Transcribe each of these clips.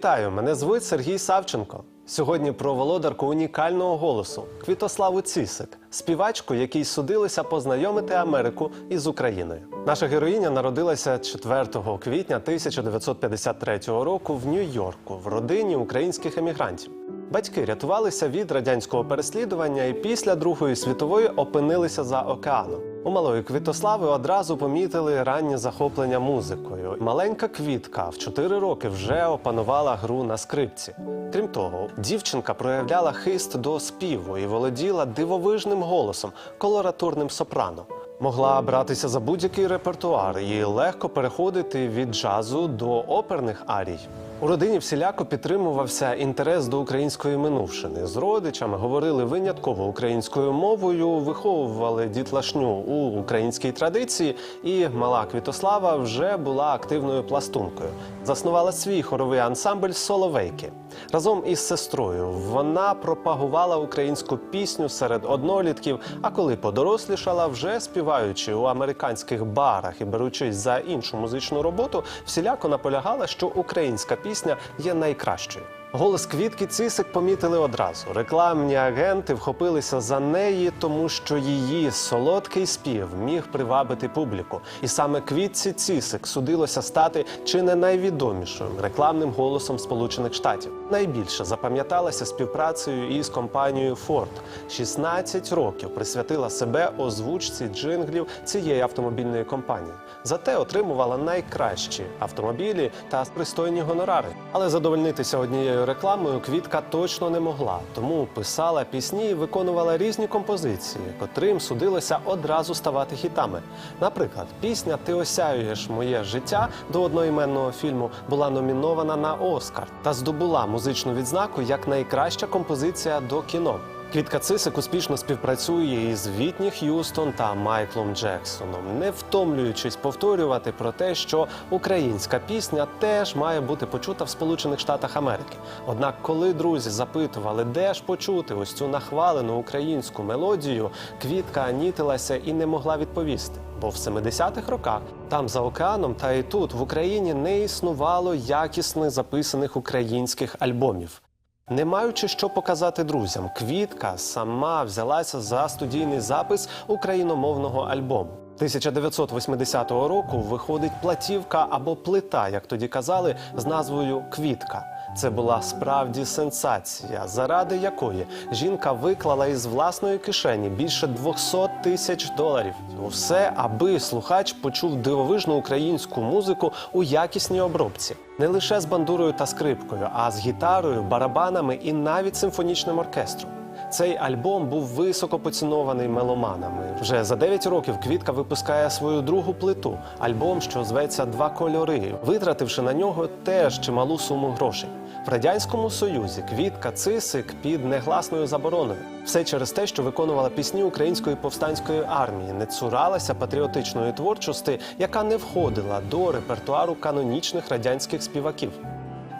Вітаю! Мене звуть Сергій Савченко. Сьогодні про володарку унікального голосу Квітославу Цісик, співачку, якій судилося познайомити Америку із Україною. Наша героїня народилася 4 квітня 1953 року в Нью-Йорку в родині українських емігрантів. Батьки рятувалися від радянського переслідування і після Другої світової опинилися за океаном. У малої Квітослави одразу помітили раннє захоплення музикою. Маленька квітка в 4 роки вже опанувала гру на скрипці. Крім того, дівчинка проявляла хист до співу і володіла дивовижним голосом, колоратурним сопрано. Могла братися за будь-який репертуар і легко переходити від джазу до оперних арій. У родині всіляко підтримувався інтерес до української минувшини. З родичами говорили винятково українською мовою, виховували дітлашню у українській традиції, і мала Квітослава вже була активною пластункою. Заснувала свій хоровий ансамбль Соловейки. Разом із сестрою вона пропагувала українську пісню серед однолітків. А коли подорослішала, вже співаючи у американських барах і беручись за іншу музичну роботу, всіляко наполягала, що українська пісня є найкращою. Голос квітки Цисик помітили одразу. Рекламні агенти вхопилися за неї, тому що її солодкий спів міг привабити публіку. І саме квітці Цисик судилося стати чи не найвідомішим рекламним голосом Сполучених Штатів. Найбільше запам'яталася співпрацею із компанією Ford. 16 років присвятила себе озвучці джинглів цієї автомобільної компанії. Зате отримувала найкращі автомобілі та пристойні гонорари. Але задовольнитися однією рекламою квітка точно не могла, тому писала пісні і виконувала різні композиції, котрим судилося одразу ставати хітами. Наприклад, пісня Ти осяюєш моє життя до одноіменного фільму була номінована на Оскар та здобула музичну відзнаку як найкраща композиція до кіно. Квітка Цисик успішно співпрацює із Вітні Х'юстон та Майклом Джексоном, не втомлюючись повторювати про те, що українська пісня теж має бути почута в Сполучених Штатах Америки. Однак, коли друзі запитували, де ж почути ось цю нахвалену українську мелодію, квітка нітилася і не могла відповісти. Бо в 70-х роках там за океаном та і тут в Україні не існувало якісних записаних українських альбомів. Не маючи що показати друзям, Квітка сама взялася за студійний запис україномовного альбому. 1980 року виходить платівка або плита, як тоді казали, з назвою Квітка. Це була справді сенсація, заради якої жінка виклала із власної кишені більше 200 тисяч доларів. Усе, аби слухач почув дивовижну українську музику у якісній обробці, не лише з бандурою та скрипкою, а з гітарою, барабанами і навіть симфонічним оркестром. Цей альбом був високо поцінований меломанами. Вже за 9 років Квітка випускає свою другу плиту альбом, що зветься Два кольори, витративши на нього теж чималу суму грошей. В радянському союзі Квітка Цисик під негласною забороною. Все через те, що виконувала пісні української повстанської армії, не цуралася патріотичної творчості, яка не входила до репертуару канонічних радянських співаків.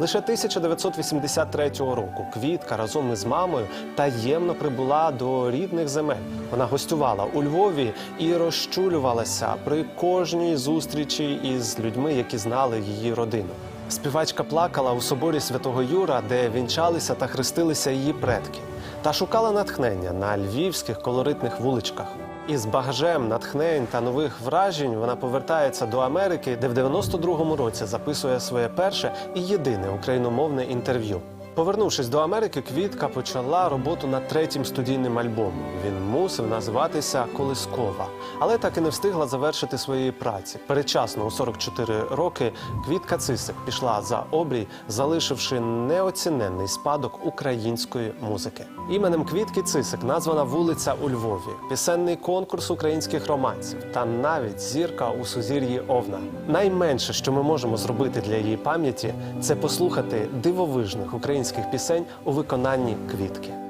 Лише 1983 року Квітка разом із мамою таємно прибула до рідних земель. Вона гостювала у Львові і розчулювалася при кожній зустрічі із людьми, які знали її родину. Співачка плакала у соборі святого Юра, де вінчалися та хрестилися її предки, та шукала натхнення на львівських колоритних вуличках. Із багажем натхнень та нових вражень вона повертається до Америки, де в 92-му році записує своє перше і єдине україномовне інтерв'ю. Повернувшись до Америки, Квітка почала роботу над третім студійним альбомом. Він мусив називатися Колискова, але так і не встигла завершити своєї праці. Передчасно у 44 роки Квітка Цисик пішла за обрій, залишивши неоціненний спадок української музики. Іменем Квітки Цисик названа вулиця у Львові, пісенний конкурс українських романців та навіть зірка у сузір'ї Овна. Найменше, що ми можемо зробити для її пам'яті, це послухати дивовижних українських пісень у виконанні квітки.